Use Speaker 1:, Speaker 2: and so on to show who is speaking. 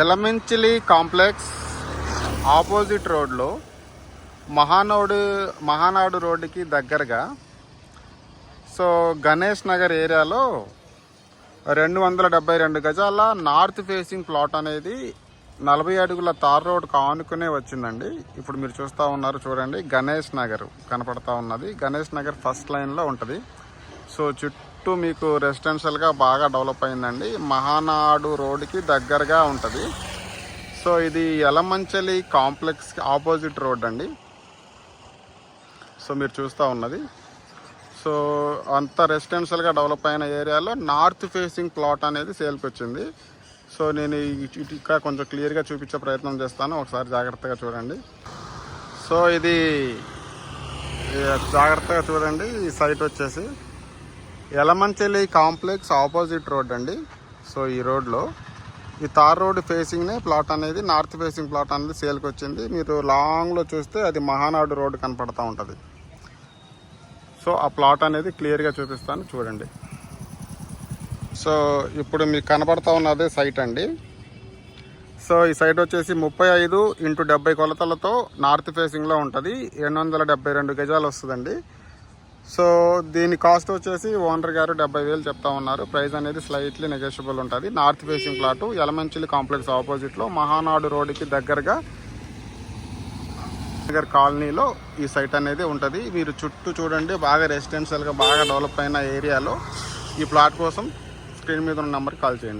Speaker 1: ఎలమెంచిలి complex opposite రోడ్లో మహానోడు మహానాడు రోడ్డుకి దగ్గరగా సో గణేష్ నగర్ ఏరియాలో రెండు వందల డెబ్బై రెండు గజాల నార్త్ ఫేసింగ్ ప్లాట్ అనేది నలభై అడుగుల తార్ రోడ్ కానుకునే వచ్చిందండి. ఇప్పుడు మీరు చూస్తూ ఉన్నారు చూడండి గణేష్ నగర్ కనపడతా ఉన్నది. గణేష్ నగర్ ఫస్ట్ లైన్లో ఉంటుంది. సో చుట్టూ మీకు రెసిడెన్షియల్గా బాగా డెవలప్ అయిందండి. మహానాడు రోడ్డుకి దగ్గరగా ఉంటుంది. సో ఇది యలమంచలి కాంప్లెక్స్ ఆపోజిట్ రోడ్ అండి. సో మీరు చూస్తూ ఉన్నది. సో అంత రెసిడెన్షియల్గా డెవలప్ అయిన ఏరియాలో నార్త్ ఫేసింగ్ ప్లాట్ అనేది సేల్కి వచ్చింది. సో నేను ఇక్కడ కొంచెం క్లియర్గా చూపించే ప్రయత్నం చేస్తాను. ఒకసారి జాగ్రత్తగా చూడండి. సో ఇది జాగ్రత్తగా చూడండి. ఈ సైట్ వచ్చేసి ఎలమంచెల్లి కాంప్లెక్స్ ఆపోజిట్ రోడ్ అండి. సో ఈ రోడ్లో ఈ తార్ రోడ్ ఫేసింగ్నే ప్లాట్ అనేది నార్త్ ఫేసింగ్ ప్లాట్ అనేది సేల్కి వచ్చింది. మీరు లాంగ్లో చూస్తే అది మహానాడు రోడ్ కనపడతా ఉంటుంది. సో ఆ ప్లాట్ అనేది క్లియర్గా చూపిస్తాను. చూడండి. సో ఇప్పుడు మీకు కనపడతా ఉన్నదే సైట్ అండి. సో ఈ సైట్ వచ్చేసి ముప్పై ఐదు ఇంటూ డెబ్బై కొలతలతో నార్త్ ఫేసింగ్లో ఉంటుంది. రెండు వందల డెబ్బై రెండు గజాలు వస్తుందండి. సో దీని కాస్ట్ వచ్చేసి ఓనర్ గారు డెబ్బై వేలు చెప్తా ఉన్నారు. ప్రైస్ అనేది స్లైట్లీ నెగోషియబుల్ ఉంటుంది. North facing plot Yelamanchili complex ఆపోజిట్లో మహానాడు రోడ్డుకి దగ్గరగా నగర్ కాలనీలో ఈ సైట్ అనేది ఉంటుంది. మీరు చుట్టూ చూడండి బాగా రెసిడెన్షియల్గా బాగా డెవలప్ అయిన ఏరియాలో ఈ ప్లాట్ కోసం స్క్రీన్ మీద ఉన్న నెంబర్కి కాల్ చేయండి.